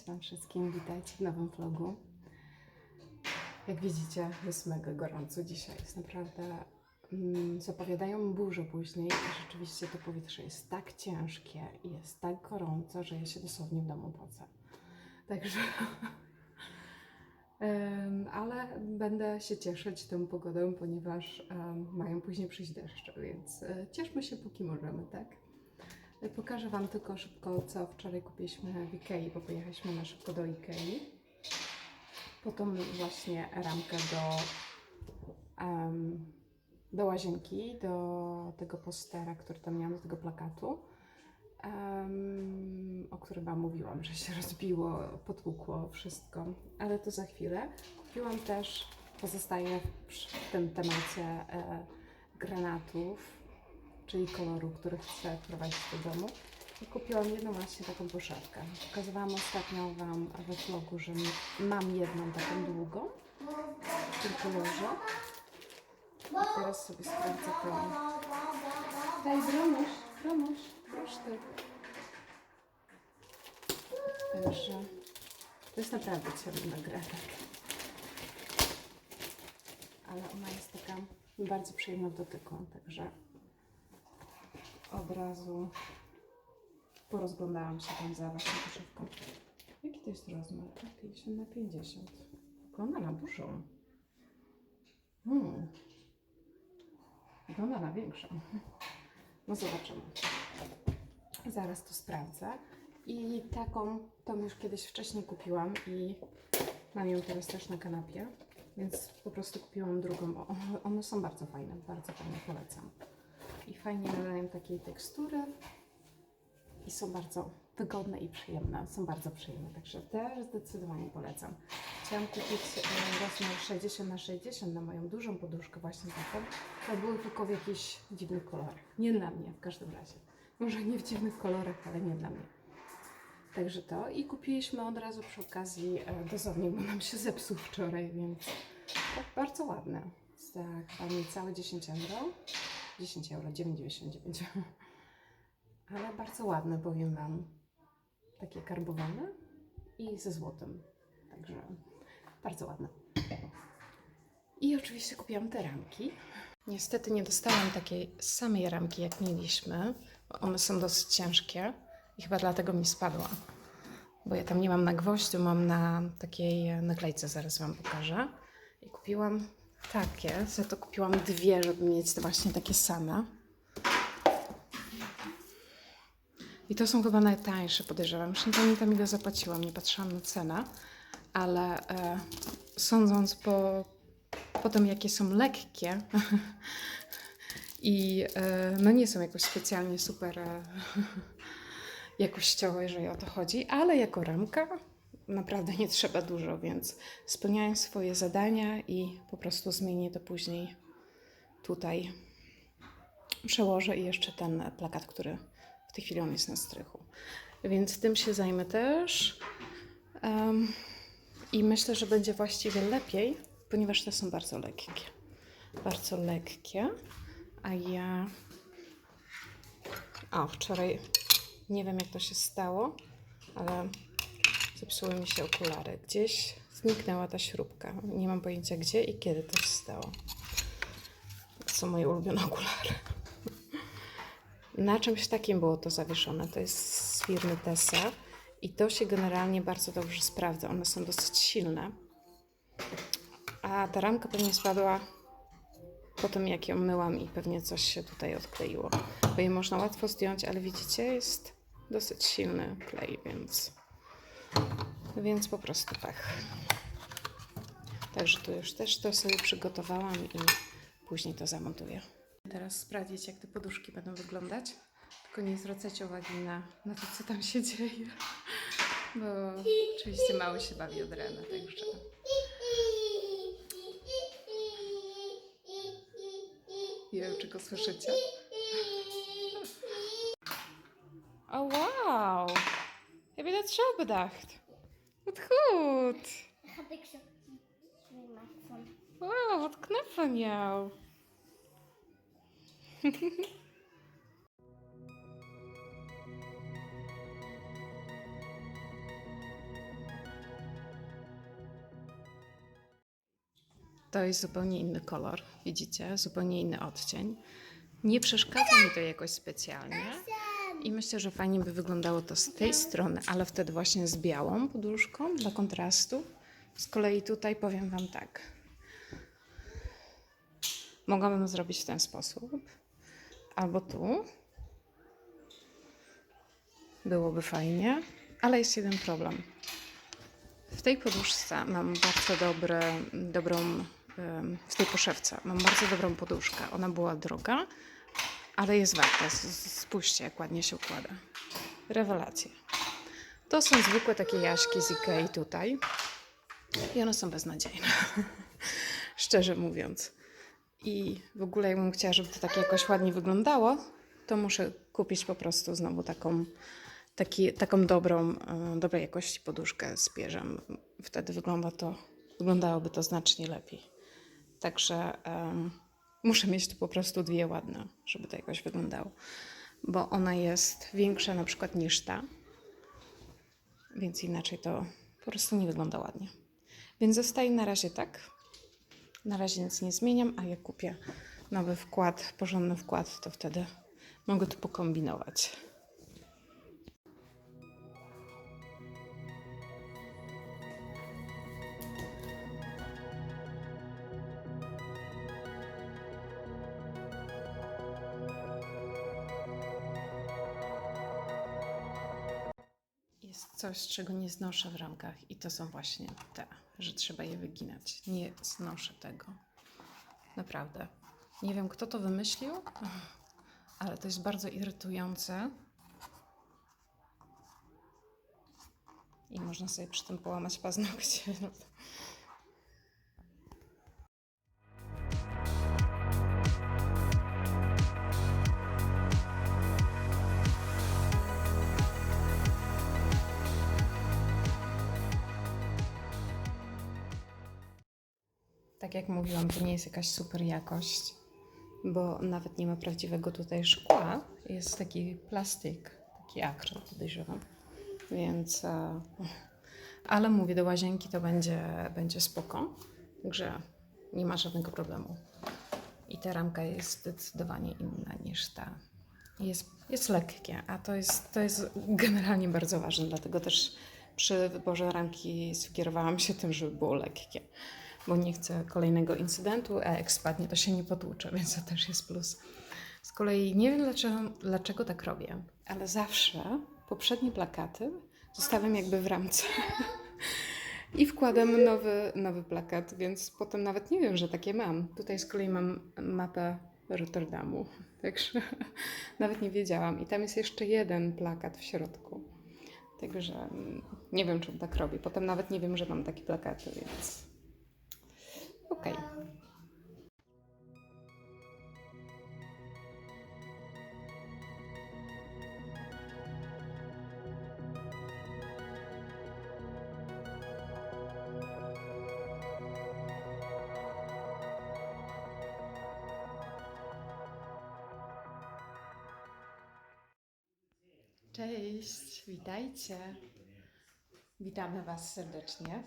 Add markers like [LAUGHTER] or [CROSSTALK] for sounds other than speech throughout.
Cześć Wam wszystkim, witajcie w nowym vlogu. Jak widzicie, jest mega gorąco dzisiaj. Jest naprawdę. Mm, zapowiadają burzę później i rzeczywiście to powietrze jest tak ciężkie i jest tak gorąco, że ja się dosłownie w domu pocę. Także. [LAUGHS] Em, ale będę się cieszyć tą pogodą, ponieważ em, mają później przyjść deszcze, więc e, cieszmy się póki możemy, tak? Pokażę Wam tylko szybko, co wczoraj kupiliśmy w Ikei, bo pojechaliśmy na szybko do Ikei. Potem właśnie ramkę do, em, do łazienki, do tego postera, który tam miałam, do tego plakatu, em, o którym Wam mówiłam, że się rozbiło, potłukło wszystko, ale to za chwilę. Kupiłam też, pozostaję przy tym temacie e, granatów, czyli koloru, który chcę wprowadzić do domu. I kupiłam jedną właśnie taką poszewkę. Pokazywałam ostatnio Wam we vlogu, że mam jedną taką długą w tym kolorze. I teraz sobie sprawdzę tą. Daj, Bromuś, Bromuś, proszę ty. Także to jest naprawdę ciemny granat. Ale ona jest taka bardzo przyjemna w dotyku, także od razu porozglądałam się tam za waszą poszywką. Jaki to jest rozmiar? A, 50 na 50. Wygląda na dużą. Hmm. Wygląda na większą. No zobaczymy. Zaraz to sprawdzę. I taką, tą już kiedyś wcześniej kupiłam i mam ją teraz też na kanapie. Więc po prostu kupiłam drugą. One są bardzo fajne, bardzo fajne, polecam i fajnie nadają takiej tekstury i są bardzo wygodne i przyjemne. Są bardzo przyjemne, także też zdecydowanie polecam. Chciałam kupić e, rozmiar 60 na 60 na moją dużą poduszkę właśnie taką, ale były tylko w jakichś dziwnych kolorach. Nie dla mnie w każdym razie. Może nie w dziwnych kolorach, ale nie dla mnie. Także to i kupiliśmy od razu przy okazji e, dozownik, bo nam się zepsuł wczoraj, więc tak bardzo ładne. Za chyba niecałe 10 euro. 10 euro, 9,99. [LAUGHS] Ale bardzo ładne, powiem Wam. Takie karbowane i ze złotem. Także bardzo ładne. I oczywiście kupiłam te ramki. Niestety nie dostałam takiej samej ramki, jak mieliśmy. One są dosyć ciężkie i chyba dlatego mi spadła. Bo ja tam nie mam na gwoździu, mam na takiej naklejce, zaraz Wam pokażę. I kupiłam takie, za to kupiłam dwie, żeby mieć właśnie takie same. I to są chyba najtańsze, podejrzewam. Już nie pamiętam ile zapłaciłam, nie patrzyłam na cenę, ale e, sądząc po, po tym, jakie są lekkie [LAUGHS] i e, no nie są jakoś specjalnie super e, [LAUGHS] jakościowo, jeżeli o to chodzi, ale jako ramka naprawdę nie trzeba dużo, więc spełniają swoje zadania i po prostu zmienię to później tutaj. Przełożę i jeszcze ten plakat, który w tej chwili on jest na strychu. Więc tym się zajmę też. Em, I myślę, że będzie właściwie lepiej, ponieważ te są bardzo lekkie. Bardzo lekkie. A ja. O, wczoraj nie wiem jak to się stało, ale Zepsuły mi się okulary. Gdzieś zniknęła ta śrubka. Nie mam pojęcia gdzie i kiedy to się stało. To są moje ulubione okulary. Na czymś takim było to zawieszone. To jest z firmy Tessa i to się generalnie bardzo dobrze sprawdza. One są dosyć silne. A ta ramka pewnie spadła po tym, jak ją myłam i pewnie coś się tutaj odkleiło. Bo je można łatwo zdjąć, ale widzicie, jest dosyć silny klej, więc więc po prostu pech. Także tu już też to sobie przygotowałam i później to zamontuję. Teraz sprawdzić, jak te poduszki będą wyglądać. Tylko nie zwracajcie uwagi na, na to, co tam się dzieje. Bo oczywiście mały się bawi od rana, także... Wiem, czy go słyszycie. O wow! Heb je dat zo bedacht? Odchód. Hadek się macą. Wow. To jest zupełnie inny kolor, widzicie? Zupełnie inny odcień. Nie przeszkadza mi to jakoś specjalnie. I myślę, że fajnie by wyglądało to z tej strony, ale wtedy właśnie z białą poduszką dla kontrastu. Z kolei tutaj powiem Wam tak. Mogłabym zrobić w ten sposób. Albo tu. Byłoby fajnie, ale jest jeden problem. W tej poduszce mam bardzo dobre, dobrą, w tej poszewce mam bardzo dobrą poduszkę. Ona była droga, ale jest warta. Spójrzcie, jak ładnie się układa. Rewelacje. To są zwykłe takie jaśki z Ikei tutaj. I one są beznadziejne. [LAUGHS] Szczerze mówiąc. I w ogóle jakbym chciała, żeby to tak jakoś ładnie wyglądało, to muszę kupić po prostu znowu taką, taki, taką dobrą, e, dobrej jakości poduszkę z pierzem. Wtedy wygląda to, wyglądałoby to znacznie lepiej. Także em, muszę mieć tu po prostu dwie ładne, żeby to jakoś wyglądało. Bo ona jest większa na przykład niż ta, więc inaczej to po prostu nie wygląda ładnie. Więc zostaje na razie tak. Na razie nic nie zmieniam, a jak kupię nowy wkład, porządny wkład, to wtedy mogę tu pokombinować. Coś, czego nie znoszę w ramkach, i to są właśnie te, że trzeba je wyginać. Nie znoszę tego. Naprawdę. Nie wiem, kto to wymyślił, ale to jest bardzo irytujące. I można sobie przy tym połamać paznokcie. Mówiłam, to nie jest jakaś super jakość, bo nawet nie ma prawdziwego tutaj szkła. Jest taki plastik, taki akryl, podejrzewam. Więc, e, ale mówię, do łazienki to będzie, będzie spoko, także nie ma żadnego problemu. I ta ramka jest zdecydowanie inna niż ta. Jest, jest lekkie, a to jest, to jest generalnie bardzo ważne, dlatego też przy wyborze ramki skierowałam się tym, żeby było lekkie bo nie chcę kolejnego incydentu, a jak spadnie, to się nie potłucze, [LAUGHS] więc to też jest plus. Z kolei nie wiem, dlaczego, dlaczego tak robię, ale zawsze poprzednie plakaty zostawiam jakby w ramce [LAUGHS] i wkładam nowy, nowy plakat, więc potem nawet nie wiem, że takie mam. Tutaj z kolei mam mapę Rotterdamu, [LAUGHS] także nawet nie wiedziałam. I tam jest jeszcze jeden plakat w środku. Także mm, nie wiem, czym tak robię. Potem nawet nie wiem, że mam takie plakaty, więc witajcie. Witamy Was serdecznie.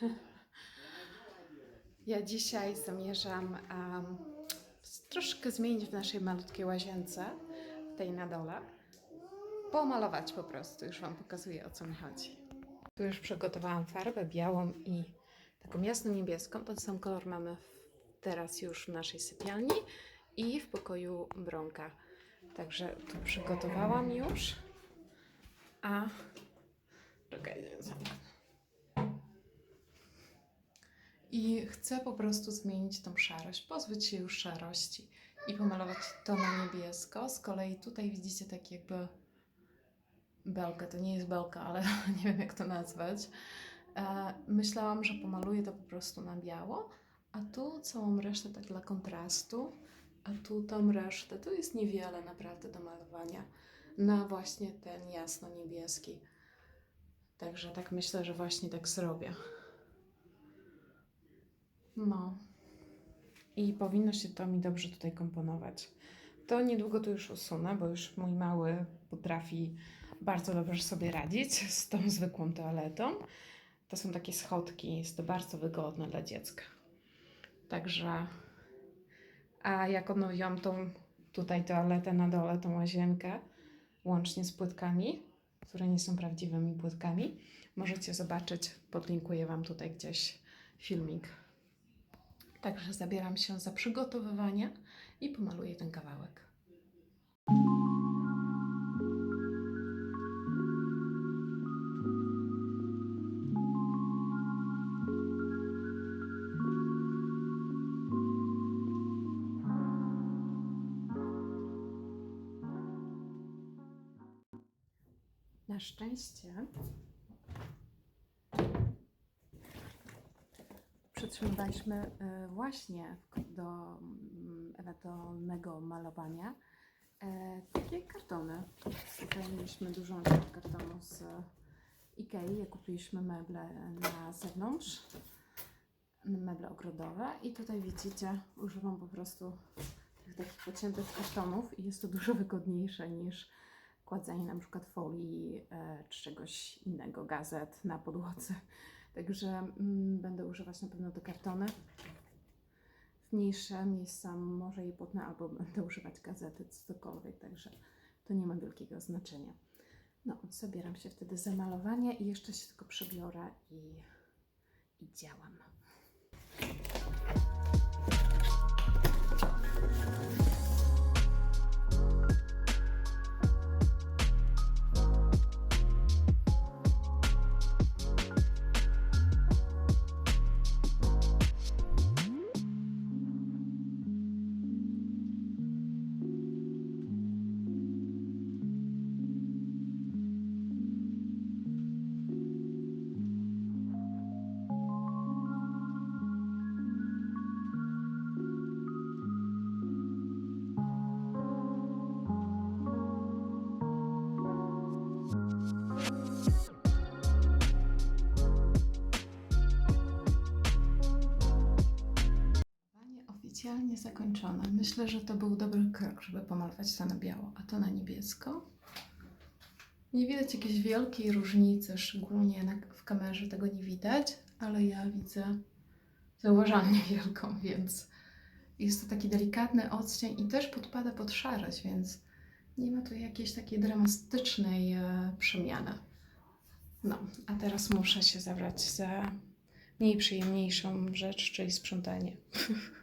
[LAUGHS] Ja dzisiaj zamierzam um, troszkę zmienić w naszej malutkiej łazience, tej na dole. Pomalować po prostu, już Wam pokazuję o co mi chodzi. Tu już przygotowałam farbę białą i taką jasno-niebieską. Ten sam kolor mamy teraz już w naszej sypialni i w pokoju Bronka. Także tu przygotowałam już. A... Zamknę. I chcę po prostu zmienić tą szarość, pozbyć się już szarości i pomalować to na niebiesko. Z kolei tutaj widzicie tak jakby belkę, to nie jest belka, ale [LAUGHS] nie wiem jak to nazwać. E, myślałam, że pomaluję to po prostu na biało, a tu całą resztę tak dla kontrastu, a tu tą resztę, to jest niewiele naprawdę do malowania, na właśnie ten jasno-niebieski. Także tak myślę, że właśnie tak zrobię. No. I powinno się to mi dobrze tutaj komponować. To niedługo to już usunę, bo już mój mały potrafi bardzo dobrze sobie radzić z tą zwykłą toaletą. To są takie schodki, jest to bardzo wygodne dla dziecka. Także, a jak odnowiłam tą tutaj toaletę na dole, tą łazienkę, łącznie z płytkami, które nie są prawdziwymi płytkami, możecie zobaczyć, podlinkuję Wam tutaj gdzieś filmik. Także zabieram się za przygotowywanie i pomaluję ten kawałek. Szczęście przytrzymywaliśmy e, właśnie do mm, ewentualnego malowania e, takie kartony. Tutaj mieliśmy dużą ilość kartonu z Ikei. Jak kupiliśmy meble na zewnątrz, meble ogrodowe i tutaj widzicie, używam po prostu tych takich pociętych kartonów i jest to dużo wygodniejsze niż kładzenie na przykład folii e, czy czegoś innego, gazet na podłodze. [LAUGHS] Także mm, będę używać na pewno te kartony. W mniejsze miejsca może je potnę albo [LAUGHS] będę używać gazety, cokolwiek, także to nie ma wielkiego znaczenia. No, zabieram się wtedy za malowanie i jeszcze się tylko przebiorę i, i działam. Oficjalnie zakończone. Myślę, że to był dobry krok, żeby pomalować to na biało, a to na niebiesko. Nie widać jakiejś wielkiej różnicy, szczególnie w kamerze tego nie widać, ale ja widzę zauważalnie [LAUGHS] wielką, więc jest to taki delikatny odcień i też podpada pod szarość, więc nie ma tu jakiejś takiej dramatycznej e, przemiany. No, a teraz muszę się zabrać za mniej przyjemniejszą rzecz, czyli sprzątanie. [LAUGHS]